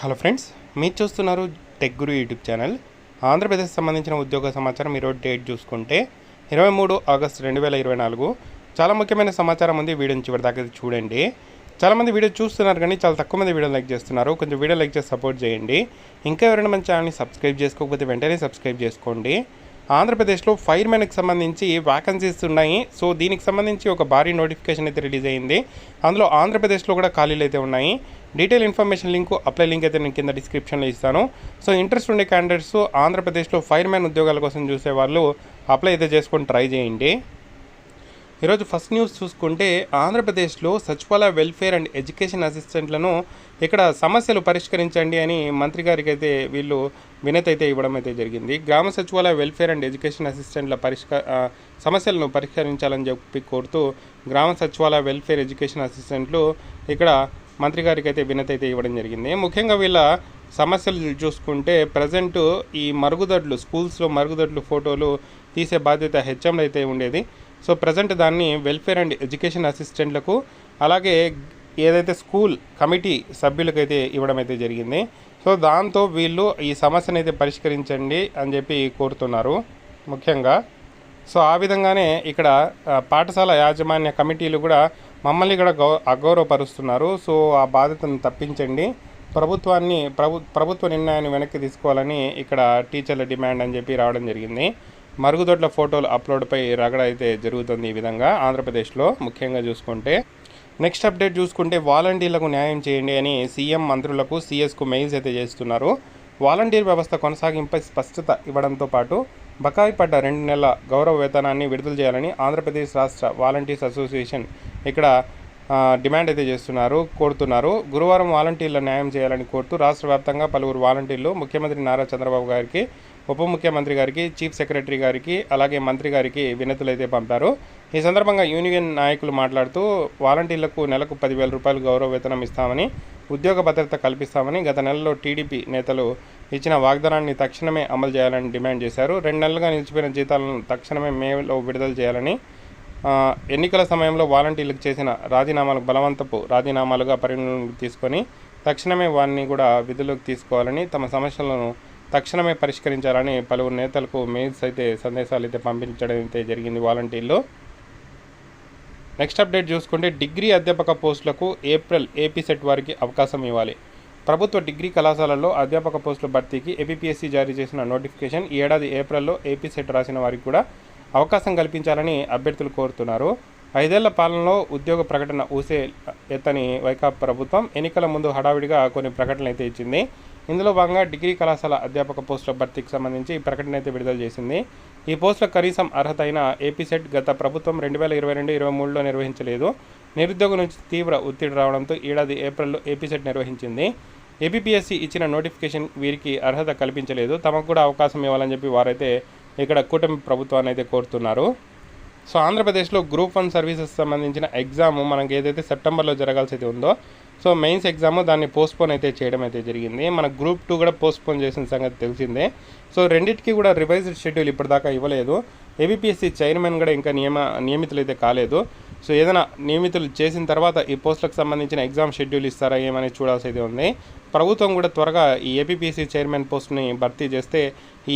Hello friends మీరు చూస్తున్నారు tech Guru YouTube channel Andhra Pradesh సంబంధించిన ఉద్యోగ సమాచారం ఈరోజు డేట్ చూసుకుంటే ఇరవై మూడు ఆగస్ట్ రెండు వేల ఇరవై నాలుగు. చాలా ముఖ్యమైన సమాచారం ఉంది వీడియోని చివరి దాకా చూడండి. చాలామంది వీడియో చూస్తున్నారు కానీ చాలా తక్కువ మంది వీడియో లైక్ చేస్తున్నారు. కొంచెం వీడియో లైక్ చేసి సపోర్ట్ చేయండి. ఇంకా ఎవరైనా మన ఛానల్ని సబ్స్క్రైబ్ చేసుకోకపోతే వెంటనే సబ్స్క్రైబ్ చేసుకోండి. ఆంధ్రప్రదేశ్లో ఫైర్ మ్యాన్కి సంబంధించి వ్యాకన్సీస్ ఉన్నాయి. సో దీనికి సంబంధించి ఒక భారీ నోటిఫికేషన్ అయితే రిలీజ్ అయింది. అందులో ఆంధ్రప్రదేశ్లో కూడా ఖాళీలు అయితే ఉన్నాయి. Detail information link apply link అయితే నేను కింద డిస్క్రిప్షన్లో ఇస్తాను. సో ఇంట్రెస్ట్ ఉండే క్యాండిడేట్స్ ఆంధ్రప్రదేశ్లో ఫైర్ మ్యాన్ ఉద్యోగాల కోసం చూసే వాళ్ళు అప్లై అయితే చేసుకొని ట్రై చేయండి. ఈరోజు ఫస్ట్ న్యూస్ చూసుకుంటే ఆంధ్రప్రదేశ్లో సచివాలయ వెల్ఫేర్ అండ్ ఎడ్యుకేషన్ అసిస్టెంట్లను ఇక్కడ సమస్యలు పరిష్కరించండి అని మంత్రి గారికి అయితే వీళ్ళు వినతి అయితే ఇవ్వడం అయితే జరిగింది. Grama Sachivalaya welfare and education అసిస్టెంట్ల పరిష్క సమస్యలను పరిష్కరించాలని చెప్పి కోరుతూ గ్రామ సచివాలయ వెల్ఫేర్ ఎడ్యుకేషన్ అసిస్టెంట్లు ఇక్కడ మంత్రి గారికి అయితే వినతి అయితే ఇవ్వడం జరిగింది. ముఖ్యంగా వీళ్ళ సమస్యలు చూసుకుంటే ప్రజెంట్ ఈ మరుగుదొడ్లు స్కూల్స్లో మరుగుదొడ్లు ఫోటోలు తీసే బాధ్యత హెచ్ఎంలు అయితే ఉండేది. సో ప్రజెంట్ దాన్ని వెల్ఫేర్ అండ్ ఎడ్యుకేషన్ అసిస్టెంట్లకు అలాగే ఏదైతే స్కూల్ కమిటీ సభ్యులకైతే ఇవ్వడం అయితే జరిగింది. సో దాంతో వీళ్ళు ఈ సమస్యను అయితే పరిష్కరించండి అని చెప్పి కోరుతున్నారు ముఖ్యంగా. సో ఆ విధంగానే ఇక్కడ పాఠశాల యాజమాన్య కమిటీలు కూడా మమ్మల్ని ఇక్కడ గౌ అగౌరవపరుస్తున్నారు. సో ఆ బాధ్యతను తప్పించండి. ప్రభుత్వాన్ని ప్రభు ప్రభుత్వ నిర్ణయాన్ని వెనక్కి తీసుకోవాలని ఇక్కడ టీచర్ల డిమాండ్ అని చెప్పి రావడం జరిగింది. మరుగుదొడ్ల ఫోటోలు అప్లోడ్పై రగడ అయితే జరుగుతుంది ఈ విధంగా ఆంధ్రప్రదేశ్లో ముఖ్యంగా చూసుకుంటే. నెక్స్ట్ అప్డేట్ చూసుకుంటే వాలంటీర్లకు న్యాయం చేయండి అని సీఎం మంత్రులకు సీఎస్కు మెయిల్స్ అయితే చేస్తున్నారు. వాలంటీర్ వ్యవస్థ కొనసాగింపై స్పష్టత ఇవ్వడంతో పాటు బకాయి పడ్డ రెండు నెలల గౌరవ వేతనాన్ని విడుదల చేయాలని ఆంధ్రప్రదేశ్ రాష్ట్ర వాలంటీర్స్ అసోసియేషన్ ఇక్కడ డిమాండ్ అయితే చేస్తున్నారు కోరుతున్నారు. గురువారం వాలంటీర్ల న్యాయం చేయాలని కోరుతూ రాష్ట్ర వ్యాప్తంగా పలువురు వాలంటీర్లు ముఖ్యమంత్రి నారా చంద్రబాబు గారికి ఉప ముఖ్యమంత్రి గారికి చీఫ్ సెక్రటరీ గారికి అలాగే మంత్రి గారికి వినతులు అయితే పంపారు. ఈ సందర్భంగా యూనియన్ నాయకులు మాట్లాడుతూ వాలంటీర్లకు నెలకు పదివేల రూపాయలు గౌరవ వేతనం ఇస్తామని ఉద్యోగ భద్రత కల్పిస్తామని గత నెలలో టీడీపీ నేతలు ఇచ్చిన వాగ్దానాన్ని తక్షణమే అమలు చేయాలని డిమాండ్ చేశారు. రెండు నెలలుగా నిలిచిపోయిన జీతాలను తక్షణమే మేలో విడుదల చేయాలని ఎన్నికల సమయంలో వాలంటీర్లకు చేసిన రాజీనామాలకు బలవంతపు రాజీనామాలుగా పరిగణలోకి తీసుకొని తక్షణమే వారిని కూడా విధులకు తీసుకోవాలని తమ సమస్యలను తక్షణమే పరిష్కరించాలని పలువురు నేతలకు మెయిల్స్ అయితే సందేశాలు అయితే పంపించడం అయితే జరిగింది వాలంటీర్లు. నెక్స్ట్ అప్డేట్ చూసుకుంటే డిగ్రీ అధ్యాపక పోస్టులకు ఏప్రిల్ ఏపీ సెట్ వారికి అవకాశం ఇవ్వాలి. ప్రభుత్వ డిగ్రీ కళాశాలల్లో అధ్యాపక పోస్టుల భర్తీకి ఏపీఎస్సీ జారీ చేసిన నోటిఫికేషన్ ఈ ఏడాది ఏప్రిల్లో ఏపీ సెట్ రాసిన వారికి కూడా అవకాశం కల్పించాలని అభ్యర్థులు కోరుతున్నారు. ఐదేళ్ళ పాలనలో ఉద్యోగ ప్రకటన ఊసే ఎత్తని వైకాపా ప్రభుత్వం ఎన్నికల ముందు హడావిడిగా కొన్ని ప్రకటనలు అయితే ఇచ్చింది. ఇందులో భాగంగా డిగ్రీ కళాశాల అధ్యాపక పోస్టుల భర్తీకి సంబంధించి ఈ ప్రకటన అయితే విడుదల చేసింది. ఈ పోస్టులకు కనీసం అర్హత అయిన ఏపీసెట్ గత ప్రభుత్వం రెండు వేల ఇరవై రెండు ఇరవై మూడులో నిర్వహించలేదు. నిరుద్యోగం నుంచి తీవ్ర ఒత్తిడి రావడంతో ఏడాది ఏప్రిల్లో ఏపీసెట్ నిర్వహించింది. ఏపీపీఎస్సీ ఇచ్చిన నోటిఫికేషన్ వీరికి అర్హత కల్పించలేదు. తమకు కూడా అవకాశం ఇవ్వాలని చెప్పి వారైతే ఇక్కడ కూటమి ప్రభుత్వాన్ని అయితే కోరుతున్నారు. సో ఆంధ్రప్రదేశ్లో గ్రూప్ వన్ సర్వీసెస్ సంబంధించిన ఎగ్జామ్ మనకి ఏదైతే సెప్టెంబర్లో జరగాల్సి అయితే ఉందో సో మెయిన్స్ ఎగ్జామ్ దాన్ని పోస్ట్పోన్ అయితే చేయడం అయితే జరిగింది. మన గ్రూప్ టూ కూడా పోస్ట్పోన్ చేసిన సంగతి తెలిసిందే. సో రెండింటికి కూడా రివైజ్డ్ షెడ్యూల్ ఇప్పటిదాకా ఇవ్వలేదు. ఏబిపిఎస్సి చైర్మన్ కూడా ఇంకా నియమ నియమితులు అయితే కాలేదు. సో ఏదైనా నియమితులు చేసిన తర్వాత ఈ పోస్టులకు సంబంధించిన ఎగ్జామ్ షెడ్యూల్ ఇస్తారా ఏమని చూడాల్సి ఉంది. ప్రభుత్వం కూడా త్వరగా ఈ ఏపీపీఎస్సీ చైర్మన్ పోస్ట్ని భర్తీ చేస్తే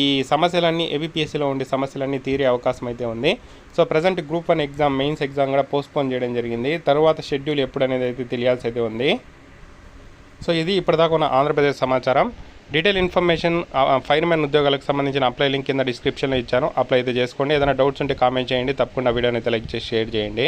ఈ సమస్యలన్నీ ఏపీపీఎస్సీలో ఉండే సమస్యలన్నీ తీరే అవకాశం అయితే ఉంది. So present group one exam mains exam కూడా పోస్ట్పోన్ చేయడం జరిగింది. తర్వాత షెడ్యూల్ ఎప్పుడు అనేది అయితే తెలియాల్సి అయితే ఉంది. సో ఇది ఇప్పటిదాకా ఉన్న ఆంధ్రప్రదేశ్ సమాచారం. డీటెయిల్ ఇన్ఫర్మేషన్ ఫైర్ మ్యాన్ ఉద్యోగాలకు సంబంధించిన అప్లై లింక్ కింద డిస్క్రిప్షన్లో ఇచ్చాను. అప్లై అయితే చేసుకోండి. ఏదైనా డౌట్స్ ఉంటే కామెంట్ చేయండి. తప్పకుండా వీడియోని అయితే లైక్ చేసి షేర్ చేయండి.